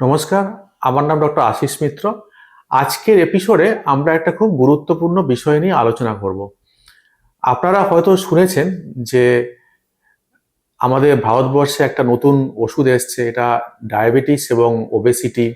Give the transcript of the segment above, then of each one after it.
নমস্কার, আমার নাম ডক্টর আশিস মিত্র। আজকের এপিসোডে আমরা একটা খুব গুরুত্বপূর্ণ বিষয় নিয়ে আলোচনা করব। আপনারা হয়তো শুনেছেন যে আমাদের ভারতবর্ষে একটা নতুন ওষুধ এসছে, এটা ডায়াবেটিস এবং ওবেসিটি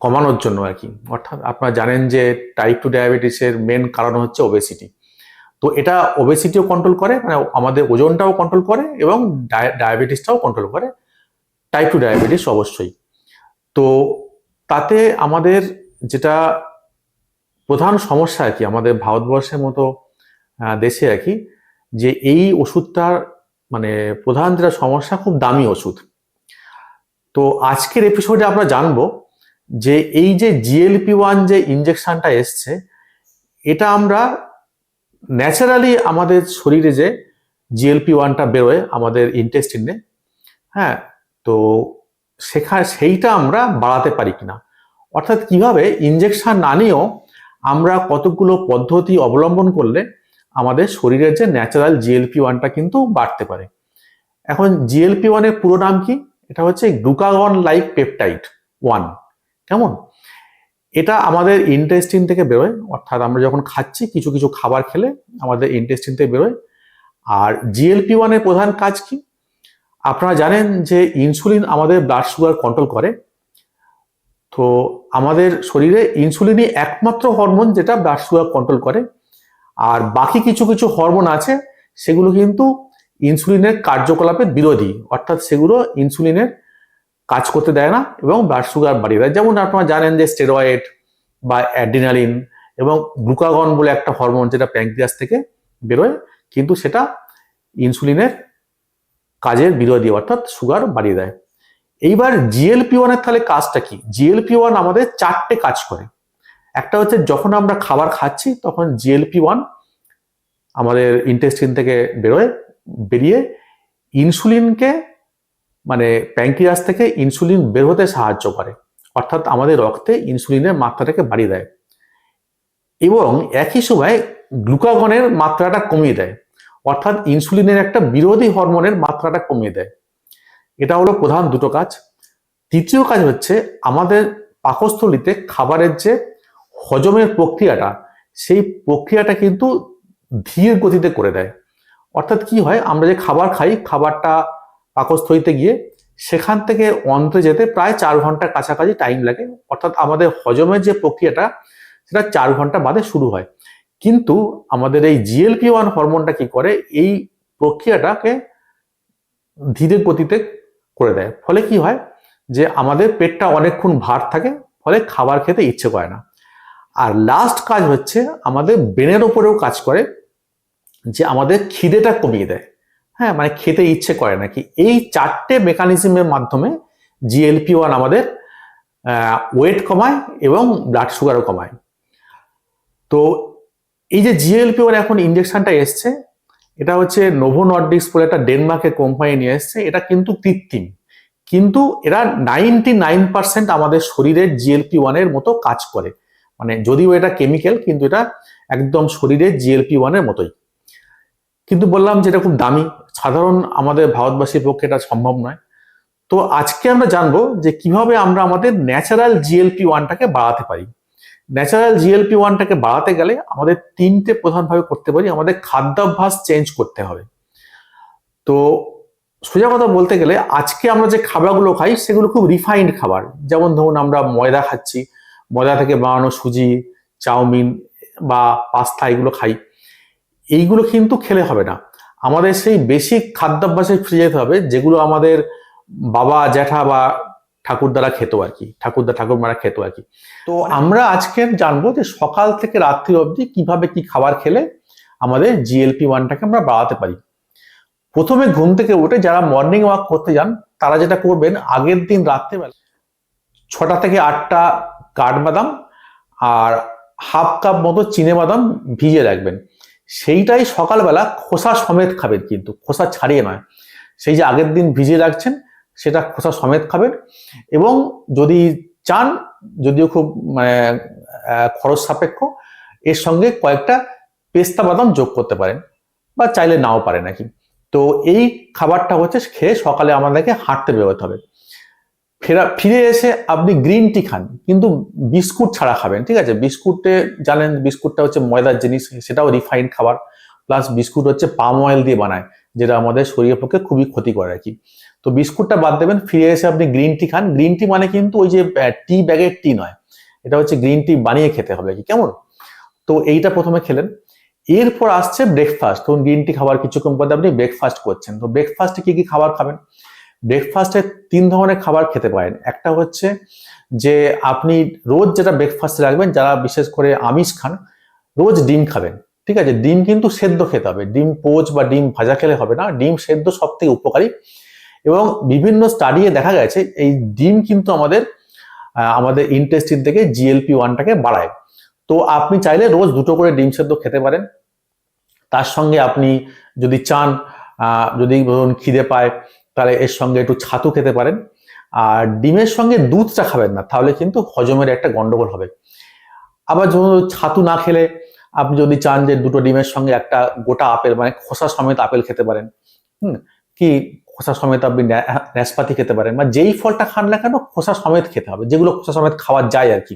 কমানোর জন্য আর কি। অর্থাৎ আপনারা জানেন যে টাইপ টু ডায়াবেটিসের মেন কারণ হচ্ছে ওবেসিটি তো এটা ওবেসিটিও কন্ট্রোল করে মানে আমাদের ওজনটাও কন্ট্রোল করে এবং ডায়াবেটিসটাও কন্ট্রোল করে। টাইপ টু ডায়াবেটিস অবশ্যই। তো তাতে আমাদের যেটা প্রধান সমস্যা আর কি, আমাদের ভারতবর্ষের মতো দেশে আর কি, যে এই ওষুধটার মানে প্রধান যেটা সমস্যা, খুব দামি ওষুধ। তো আজকের এপিসোডে আমরা জানব যে এই যে জিএলপি ওয়ান যে ইঞ্জেকশনটা এসছে, এটা আমরা ন্যাচারালি আমাদের শরীরে যে জিএলপি ওয়ানটা বেরোয় আমাদের ইন্টেস্টিনে হ্যাঁ তো সেখা সেইটা আমরা বাড়াতে পারি কিনা? অর্থাৎ কীভাবে ইঞ্জেকশন না নিয়েও আমরা কতগুলো পদ্ধতি অবলম্বন করলে আমাদের শরীরের যে ন্যাচারাল জিএলপি ওয়ানটা কিন্তু বাড়তে পারে? এখন জিএলপি ওয়ানের পুরো নাম কি? এটা হচ্ছে গ্লুকাগন লাইক পেপটাইড ওয়ান কেমন? এটা আমাদের ইন্টেস্টিন থেকে বেরোয়, অর্থাৎ আমরা যখন খাচ্ছি, কিছু কিছু খাবার খেলে আমাদের ইন্টেস্টিন থেকে বেরোয়। আর জিএলপি ওয়ানের প্রধান কাজ কি? আপনারা জানেন যে ইনসুলিন আমাদের ব্লাড সুগার কন্ট্রোল করে। তো আমাদের শরীরে ইনসুলিনই একমাত্র হরমোন যেটা ব্লাড সুগার কন্ট্রোল করে। আর বাকি কিছু কিছু হরমোন আছে, সেগুলো কিন্তু ইনসুলিনের কার্যকলাপের বিরোধী। অর্থাৎ সেগুলো ইনসুলিনের কাজ করতে দেয় না এবং ব্লাড সুগার বাড়িয়ে দেয়। যেমন আপনারা জানেন যে স্টেরয়েড বা অ্যাড্রিনালিন এবং গ্লুকাগন বলে একটা হরমোন যেটা প্যাঙ্ক্রিয়াস থেকে বেরোয়, কিন্তু সেটা ইনসুলিনের কাজের বিরোধী, অর্থাৎ সুগার বাড়িয়ে দেয়। এইবার জিএলপি ওয়ানের তাহলে কাজটা কি? জিএলপি ওয়ান আমাদের চারটে কাজ করে। একটা হচ্ছে যখন আমরা খাবার খাচ্ছি, তখন জিএলপি ওয়ান আমাদের ইন্টেস্টিন থেকে বেরোয়, বেরিয়ে ইনসুলিনকে মানে প্যাঙ্ক্রিয়াস থেকে ইনসুলিন বের হতে সাহায্য করে। অর্থাৎ আমাদের রক্তে ইনসুলিনের মাত্রাটাকে বাড়িয়ে দেয়। এবং একই সময় গ্লুকাগনের মাত্রাটা কমিয়ে দেয়। অর্থাৎ ইনসুলিনের একটা বিরোধী হরমোনের মাত্রাটা কমিয়ে দেয়। এটা হলো প্রধান দুটো কাজ। তৃতীয় কাজ হচ্ছে আমাদের পাকস্থলিতে খাবারের যে হজমের প্রক্রিয়াটা, সেই প্রক্রিয়াটা কিন্তু ধীর গতিতে করে দেয়। অর্থাৎ কি হয়, আমরা যে খাবার খাই, খাবারটা পাকস্থলিতে গিয়ে সেখান থেকে অন্ত্রে যেতে প্রায় চার ঘণ্টার কাছাকাছি টাইম লাগে। অর্থাৎ আমাদের হজমের যে প্রক্রিয়াটা, সেটা চার ঘণ্টা বাদে শুরু হয়। কিন্তু আমাদের এই জিএলপি ওয়ান হরমোনটা কি করে? এই প্রক্রিয়াটাকে ধীরে গতিতে করে দেয়। ফলে কি হয়? যে আমাদের পেটটা অনেকক্ষণ ভার থাকে, ফলে খাবার খেতে ইচ্ছে করে না। আর লাস্ট কাজ হচ্ছে আমাদের ব্রেনের ওপরেও কাজ করে যে আমাদের খিদেটা কমিয়ে দেয়। হ্যাঁ মানে খেতে ইচ্ছে করে নাকি এই চারটে মেকানিজমের মাধ্যমে জিএলপি ওয়ান আমাদের ওয়েট কমায় এবং ব্লাড সুগারও কমায়। তো এই যে জিএলপি ওয়ান এখন ইঞ্জেকশনটা এসছে, এটা হচ্ছে নোভো নর্ডিক্স বলে একটা ডেনমার্কের কোম্পানি নিয়ে এসছে, এটা কিন্তু কৃত্রিম। কিন্তু এরা নাইনটি নাইন পার্সেন্ট আমাদের শরীরের জিএলপি ওয়ানের মতো কাজ করে। মানে যদিও এটা কেমিক্যাল কিন্তু এটা একদম শরীরের জিএলপি ওয়ানের মতোই। কিন্তু বললাম যে এটা খুব দামি, সাধারণ আমাদের ভারতবাসীর পক্ষে এটা সম্ভব নয়। তো আজকে আমরা জানব যে কীভাবে আমরা আমাদের ন্যাচারাল জিএলপি ওয়ানটাকে বাড়াতে পারি। ন্যাচারাল জিএলপি ওয়ানটাকে বাড়াতে গেলে আমাদের তিনটে প্রধানভাবে করতে পারি, আমাদের খাদ্যাভ্যাস চেঞ্জ করতে হবে। তো সোজা কথা বলতে গেলে আজকে আমরা যে খাবারগুলো খাই, সেগুলো খুব রিফাইন্ড খাবার। যেমন ধরুন আমরা ময়দা খাচ্ছি, ময়দা থেকে বানানো সুজি, চাউমিন বা পাস্তা এগুলো খাই। এইগুলো কিন্তু খেলে হবে না। আমাদের সেই বেসিক খাদ্যাভ্যাসে ফিরে যেতে হবে, যেগুলো আমাদের বাবা, জ্যাঠা বা ঠাকুরদারা খেত আর কি ঠাকুরদা ঠাকুরমারা খেত আর কি। তো আমরা আজকে জানব যে সকাল থেকে রাত্রি অবধি কীভাবে কি খাবার খেলে আমাদের জিএলপি ওয়ানটাকে আমরা বাড়াতে পারি। প্রথমে ঘুম থেকে উঠে যারা মর্নিং ওয়াক করতে যান তারা যেটা করবেন আগের দিন রাত্রেবেলা ছটা থেকে আটটা কাঠবাদাম আর হাফ কাপ মতো চিনে বাদাম ভিজে রাখবেন। সেইটাই সকালবেলা খোসা সমেত খাবেন কিন্তু খোসা ছাড়িয়ে নয়। সেই যে আগের দিন ভিজিয়ে রাখছেন সেটা খোসা সমেত খাবেন। এবং যদি চান, যদিও খুব মানে খরচ সাপেক্ষ, এর সঙ্গে কয়েকটা পেস্তা বাদাম যোগ করতে পারেন, বা চাইলে নাও পারে নাকি তো এই খাবারটা হচ্ছে খেয়ে সকালে আমাদেরকে হাঁটতে বেরোতে হবে। ফেরা, ফিরে এসে আপনি গ্রিন টি খান, কিন্তু বিস্কুট ছাড়া খাবেন, ঠিক আছে? বিস্কুটে জানেন, বিস্কুটটা হচ্ছে ময়দার জিনিস, সেটাও রিফাইন্ড খাবার। প্লাস বিস্কুট হচ্ছে পাম অয়েল দিয়ে বানায়, যেটা আমাদের শরীরের পক্ষে খুবই ক্ষতি করে আর কি। তো বিস্কুটটা বাদ দেবেন, ফিরে এসে আপনি গ্রিন টি খান। গ্রিন টি মানে কিন্তু ওই যে টি ব্যাগের টি নয়। এটা হচ্ছে গ্রিন টি বানিয়ে খেতে হবে কি, কেমন? তো এইটা প্রথমে খেলেন। এরপর আসছে ব্রেকফাস্ট ধরুন গ্রিন টি খাবার কিছুক্ষণ পরে আপনি ব্রেকফাস্ট করছেন। তো ব্রেকফাস্টে কি কি খাবার খাবেন? ব্রেকফাস্টে তিন ধরনের খাবার খেতে পারেন। একটা হচ্ছে যে, আপনি রোজ যেটা ব্রেকফাস্টে রাখবেন, যারা বিশেষ করে আমিষ খান, রোজ ডিম খাবেন। ঠিক আছে? ডিম কিন্তু সেদ্ধ খেতে হবে। ডিম পোচ বা ডিম ভাজা খেলে হবে না। ডিম সেদ্ধ সব থেকে উপকারী। এবং বিভিন্ন স্টাডিয়ে দেখা গেছে এই ডিম কিন্তু আমাদের আমাদের ইন্টেস্টিন থেকে জিএলপি ওয়ানটাকে বাড়ায়। তো আপনি চাইলে রোজ দুটো করে ডিম সেদ্ধ খেতে পারেন। তার সঙ্গে আপনি যদি চান যদি ধরুন খিদে পায়, তাহলে এর সঙ্গে একটু ছাতু খেতে পারেন। আর ডিমের সঙ্গে দুধটা খাবেন না, তাহলে কিন্তু হজমের একটা গন্ডগোল হবে। আবার যখন ছাতু না খেলে আপনি যদি চান যে দুটো ডিমের সঙ্গে একটা গোটা আপেল মানে খোসা সমেত আপেল খেতে পারেন। হুম, কি খোসা সমেত আপনি ন্যাসপাতি খেতে পারেন বা যেই ফলটা খান না কেন খোসা সমেত খেতে হবে। যেগুলো খোসা সমেত খাওয়া যায় আর কি।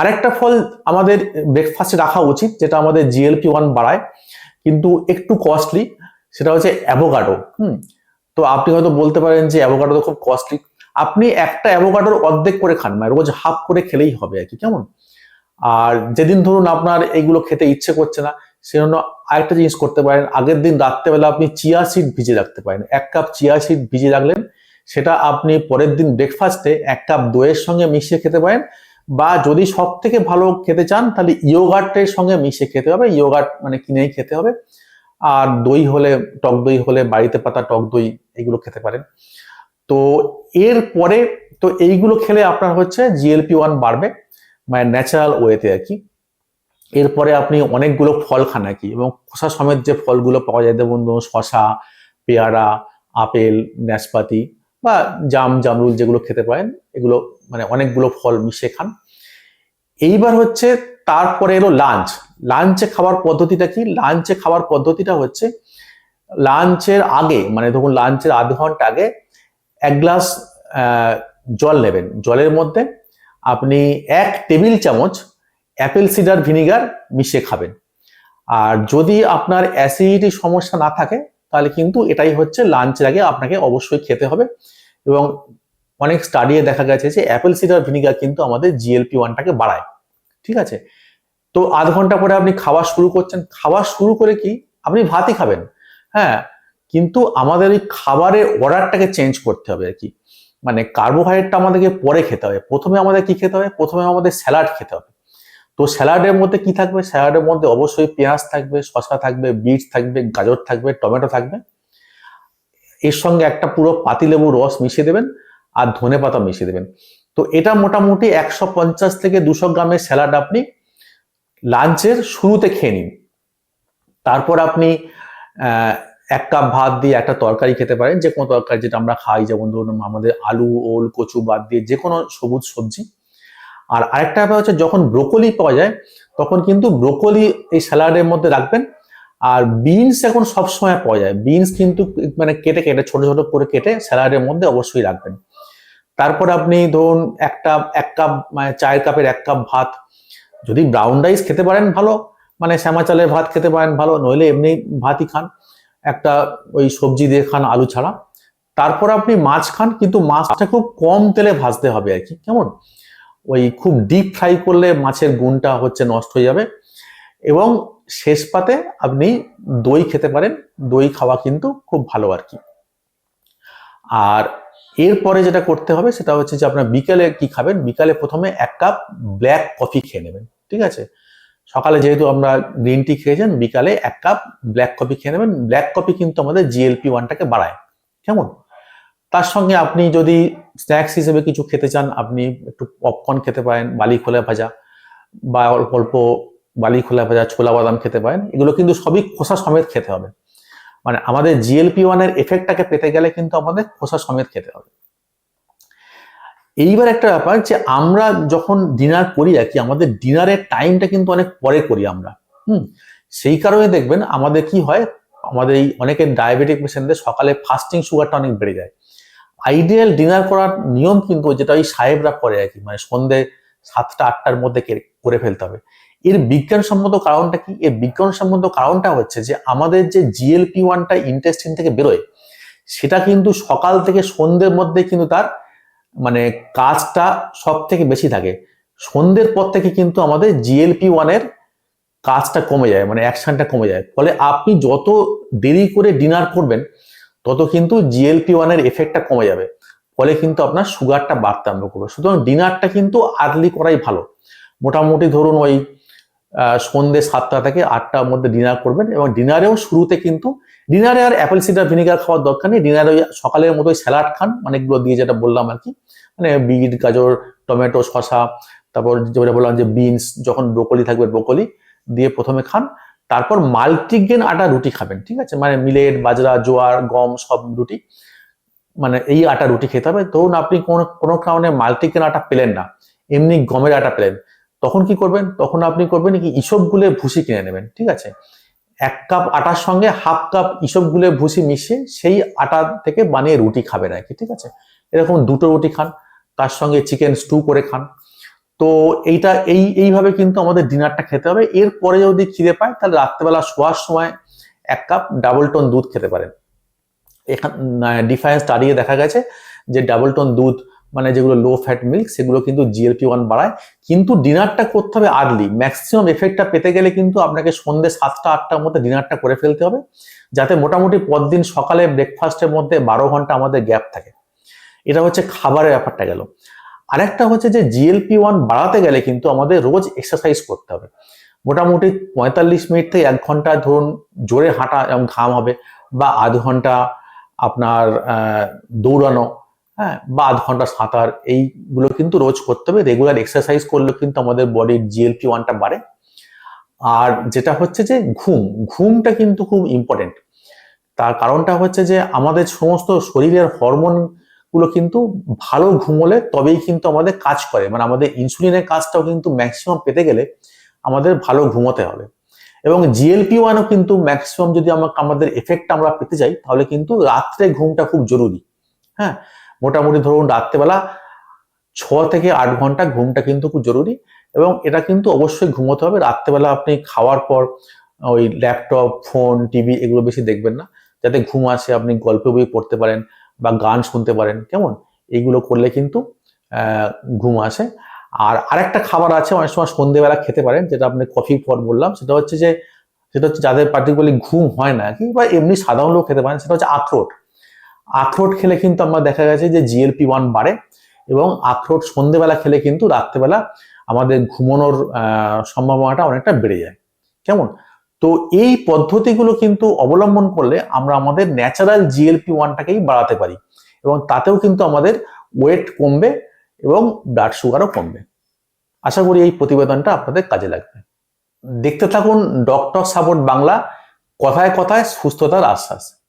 আরেকটা ফল আমাদের ব্রেকফাস্টে রাখা উচিত, যেটা আমাদের জিএলপি ওয়ান বাড়ায়, কিন্তু একটু কস্টলি সেটা হচ্ছে অ্যাভোকাডো হুম? তো আপনি হয়তো বলতে পারেন যে অ্যাভোকাডো তো খুব কস্টলি আপনি একটা অ্যাভোকাডোর অর্ধেক করে খান মানে রোজ হাফ করে খেলেই হবে আর কি, কেমন? আর যেদিন ধরুন আপনার এইগুলো খেতে ইচ্ছে করছে না সেজন্য আরেকটা জিনিস করতে পারেন। আগের দিন রাত্রেবেলা আপনি চিয়া সিড ভিজে রাখতে পারেন। এক কাপ চিয়া সিড ভিজে রাখলেন, সেটা আপনি পরের দিন ব্রেকফাস্টে এক কাপ দইয়ের সঙ্গে মিশিয়ে খেতে পারেন বা যদি সব থেকে ভালো খেতে চান, তাহলে ইয়োগার্টের সঙ্গে মিশিয়ে খেতে হবে। ইয়োগার্ট মানে কিনেই খেতে হবে। আর দই হলে, টক দই হলে, বাড়িতে পাতা, টক দই এগুলো খেতে পারেন। তো এর পরে, তো এইগুলো খেলে আপনার হচ্ছে জিএলপি ওয়ান বাড়বে মানে ন্যাচারাল ওয়েতে আর কি। এরপরে আপনি অনেকগুলো ফল খান আর কি এবং খোসা সমেত যে ফলগুলো পাওয়া যায়, যেমন ধরুন শশা পেয়ারা, আপেল, নাশপাতি বা জাম, জামরুল যেগুলো খেতে পারেন, এগুলো মানে অনেকগুলো ফল মিশিয়ে খান। এইবার হচ্ছে তারপরে এলো লাঞ্চ লাঞ্চে খাবার পদ্ধতিটা কি? লাঞ্চে খাবার পদ্ধতিটা হচ্ছে লাঞ্চের আগে মানে ধরুন লাঞ্চের আধ ঘণ্টা আগে এক গ্লাস জল নেবেন। জলের মধ্যে আপনি এক টেবিল চামচ অ্যাপেল সিডার ভিনিগার মিশিয়ে খাবেন। আর যদি আপনার অ্যাসিডিটি সমস্যা না থাকে, তাহলে কিন্তু এটাই হচ্ছে লাঞ্চের আগে আপনাকে অবশ্যই খেতে হবে। এবং অনেক স্টাডিয়ে দেখা গেছে যে অ্যাপেল সিডার ভিনিগার কিন্তু আমাদের জিএলপি ওয়ানটাকে বাড়ায়। ঠিক আছে? তো আধ ঘণ্টা পরে আপনি খাওয়া শুরু করছেন। খাওয়া শুরু করে কি? আপনি ভাতই খাবেন। হ্যাঁ কিন্তু আমাদের ওই খাবারের অর্ডারটাকে চেঞ্জ করতে হবে আর কি। মানে কার্বোহাইড্রেটটা আমাদেরকে পরে খেতে হবে। প্রথমে আমাদের কি খেতে হবে? প্রথমে আমাদের স্যালাড খেতে হবে। তো স্যালাডের মধ্যে কি থাকবে? স্যালাডের মধ্যে অবশ্যই পেঁয়াজ থাকবে, শসা থাকবে বিট থাকবে, গাজর থাকবে, টমেটো থাকবে। এর সঙ্গে একটা পুরো পাতিলেবু রস মিশিয়ে দেবেন আর ধনে পাতা মিশিয়ে দেবেন। তো এটা মোটামুটি একশো পঞ্চাশ থেকে দুশো গ্রামের স্যালাড আপনি লাঞ্চের শুরুতে খেয়ে নিন। তারপর আপনি এক কাপ ভাত দিয়ে একটা তরকারি খেতে পারেন। যে কোনো তরকারি যেটা আমরা খাই, যেমন ধরুন আমাদের আলু, ওল, কচু বাদ দিয়ে যে কোনো সবুজ সবজি। আর আরেকটা ব্যাপার হচ্ছে যখন ব্রোকলি পাওয়া যায়, তখন কিন্তু ব্রোকলি এই স্যালাডের মধ্যে রাখবেন। আর বিনস এখন সবসময় পাওয়া যায়। বিনস কিন্তু মানে কেটে কেটে, ছোট ছোট করে কেটে স্যালাডের মধ্যে অবশ্যই রাখবেন। তারপর আপনি ধরুন একটা, এক কাপ মানে চায়ের কাপের এক কাপ ভাত। যদি ব্রাউন রাইস খেতে পারেন ভালো মানে শ্যামা চালের ভাত খেতে পারেন ভালো, নইলে এমনি ভাতই খান। একটা ওই সবজি দিয়ে খান আলু ছাড়া। তারপর আপনি মাছ খান, কিন্তু মাছটা খুব কম তেলে ভাজতে হবে আর কি। কেমন? ওই খুব ডিপ ফ্রাই করলে মাছের গুণটা হচ্ছে নষ্ট হয়ে যাবে। এবং শেষ পাতে আপনি দই খেতে পারেন, দই খাওয়া কিন্তু খুব ভালো আর কি। আর এরপরে যেটা করতে হবে সেটা হচ্ছে যে আপনার বিকালে কি খাবেন? বিকালে প্রথমে এক কাপ ব্ল্যাক কফি খেয়ে নেবেন, ঠিক আছে? সকালে যেহেতু আমরা গ্রিন টি খেয়েছেন, বিকালে এক কাপ ব্ল্যাক কফি খেয়ে নেবেন। ব্ল্যাক কফি কিন্তু আমাদের জিএলপি ওয়ানটাকে বাড়ায়, কেমন? তার সঙ্গে আপনি যদি স্ন্যাক্স হিসেবে কিছু খেতে চান, আপনি একটু পপকর্ন খেতে পারেন, বালি খোলা ভাজা বা অল্প অল্প বালি খোলা ভাজা, ছোলা বাদাম খেতে পারেন, এগুলো কিন্তু সবই খোসা সমেত খেতে হবে। মানে আমাদের জিএলপি ওয়ানের এফেক্টটাকে পেতে গেলে কিন্তু আমাদের খোসা সমেত খেতে হবে। এইবার একটা ব্যাপার যে আমরা যখন ডিনার করি আর কি, আমাদের ডিনারের টাইমটা কিন্তু অনেক পরে করি আমরা। হুম, সেই কারণে দেখবেন আমাদের কি হয়, আমাদের এই অনেকের ডায়াবেটিক পেশেন্টদের সকালে ফাস্টিং সুগারটা অনেক বেড়ে যায়। আইডিয়াল ডিনার করার নিয়ম কিন্তু যেটা ওই সাহেবরা করে আর কি মানে সন্ধে সাতটা, আটটার মধ্যে করে ফেলতে হবে। এর বিজ্ঞানসম্মত কারণটা কি? এর বিজ্ঞানসম্মত কারণটা হচ্ছে যে আমাদের যে জিএলপি ওয়ানটা ইন্টেস্টিন থেকে বেরোয়, সেটা কিন্তু সকাল থেকে সন্ধ্যের মধ্যে কিন্তু তার মানে কাজটা সব থেকে বেশি থাকে। সন্ধ্যের পর থেকে কিন্তু আমাদের জিএলপি ওয়ানের কাজটা কমে যায় মানে অ্যাকশনটা কমে যায়। ফলে আপনি যত দেরি করে ডিনার করবেন তত কিন্তু জিএলপি ওয়ানের এফেক্টটা কমে যাবে। ফলে কিন্তু আপনার সুগারটা বাড়তে আরম্ভ করবে। সুতরাং ডিনারটা কিন্তু আর্লি করাই ভালো। মোটামুটি ধরুন ওই সন্ধ্যে সাতটা থেকে আটটার মধ্যে ডিনার করবেন এবং ডিনারেও শুরুতে কিন্তু ডিনারে আর অ্যাপেল সিডার ভিনিগার খাওয়ার দরকার নেই। ডিনারে ওই সকালের মতো স্যালাড খান। অনেকগুলো দিয়ে যেটা বললাম আর কি। মানে বিট, গাজর, টমেটো, শসা, তারপর যেটা বললাম যে বিনস যখন ব্রোকলি থাকবে ব্রোকলি দিয়ে প্রথমে খান। তারপর মাল্টিগ্রেন আটা রুটি খাবেন, ঠিক আছে? মানে মিলেট, বাজরা, জোয়ার, গম সব রুটি মানে এই আটা রুটি খেতে হবে। ধরুন আপনি কোনো কোনো কারণে মাল্টিগ্রেন আটা পেলেন না, এমনি গমের আটা পেলেন, তখন কি করবেন? তখন আপনি করবেন কি ইসব গুলে ভুসি কিনে নেবেন, ঠিক আছে? এক কাপ আটার সঙ্গে হাফ কাপ ইসব গুলে ভুসি মিশিয়ে সেই আটা থেকে বানিয়ে রুটি খাবেন আর কি, ঠিক আছে? এরকম দুটো রুটি খান, তার সঙ্গে চিকেন স্টু করে খান। তো এইটা এই, এইভাবে কিন্তু আমাদের ডিনারটা খেতে হবে। এরপরে যদি খিদে পায়, তাহলে রাত্রেবেলা শোয়ার সময় এক কাপ ডাবল টোন দুধ খেতে পারেন। এখান ডিফারেন্স দাঁড়িয়ে দেখা গেছে যে ডাবল টোন দুধ মানে যেগুলো লো ফ্যাট মিল্ক সেগুলো কিন্তু জিএলপি ওয়ান বাড়ায়। কিন্তু ডিনারটা করতে হবে আর্লি ম্যাক্সিমাম এফেক্টটা পেতে গেলে কিন্তু আপনাকে সন্ধ্যে সাতটা, আটটার মধ্যে ডিনারটা করে ফেলতে হবে। যাতে মোটামুটি পরদিন সকালে ব্রেকফাস্টের মধ্যে বারো ঘণ্টা আমাদের গ্যাপ থাকে। এটা হচ্ছে খাবারের ব্যাপারটা গেল। আরেকটা হচ্ছে যে জিএলপি ওয়ান বাড়াতে গেলে কিন্তু আমাদের রোজ এক্সারসাইজ করতে হবে। মোটামুটি পঁয়তাল্লিশ মিনিট থেকে এক ঘণ্টা ধরুন জোরে হাঁটা এবং ঘাম হবে বা আধ ঘণ্টা আপনার দৌড়ানো হ্যাঁ বা আধ ঘণ্টা সাঁতার, এইগুলো কিন্তু রোজ করতে হবে। রেগুলার এক্সারসাইজ করলে কিন্তু আমাদের বডির জিএলপি ওয়ানটা বাড়ে। আর যেটা হচ্ছে যে ঘুম, ঘুমটা কিন্তু খুব ইম্পর্টেন্ট তার কারণটা হচ্ছে যে আমাদের সমস্ত শরীরের হরমোন গুলো কিন্তু ভালো ঘুমোলে তবেই কিন্তু আমাদের কাজ করে। মানে আমাদের ইনসুলিনের কাজটাও কিন্তু ম্যাক্সিমাম পেতে গেলে আমাদের ভালো ঘুমোতে হবে। এবং জিএলপি ওয়ানও কিন্তু ম্যাক্সিমাম যদি আমা- আমাদের এফেক্ট আমরা পেতে যাই, তাহলে কিন্তু রাত্রে ঘুমটা খুব জরুরি। হ্যাঁ? মোটামুটি ধরুন রাত্রেবেলা ছ থেকে আট ঘণ্টা ঘুমটা কিন্তু খুব জরুরি এবং এটা কিন্তু অবশ্যই ঘুমোতে হবে। রাত্রেবেলা আপনি খাওয়ার পর ওই ল্যাপটপ ফোন টিভি এগুলো বেশি দেখবেন না। যাতে ঘুম আসে, আপনি গল্প বই পড়তে পারেন। বা গান শুনতে পারেন, কেমন? এইগুলো করলে কিন্তু ঘুম আসে। আর আরেকটা খাবার আছে, অনেক সময় সন্ধেবেলা খেতে পারেন, যেটা আপনি কফি পর বললাম, সেটা হচ্ছে যে, সেটা হচ্ছে যাদের পার্টিকুলারলি ঘুম হয় না কি বা এমনি সাধারণ লোক খেতে পারেন, সেটা হচ্ছে আখরোট। আখরোট খেলে কিন্তু আমরা দেখা গেছে যে জিএলপি ওয়ান বাড়ে এবং আখরোট সন্ধেবেলা খেলে কিন্তু রাত্রেবেলা আমাদের ঘুমানোর সম্ভাবনাটা অনেকটা বেড়ে যায়। কেমন? তো এই পদ্ধতিগুলো কিন্তু অবলম্বন করলে আমরা আমাদের ন্যাচারাল জিএলপি ওয়ানটাকেই বাড়াতে পারি এবং তাতেও কিন্তু আমাদের ওয়েট কমবে এবং ব্লাড সুগারও কমবে। আশা করি এই প্রতিবেদনটা আপনাদের কাজে লাগবে। দেখতে থাকুন ডক্টর সাপোর্ট বাংলা। কথায় কথায় সুস্থতার আশ্বাস।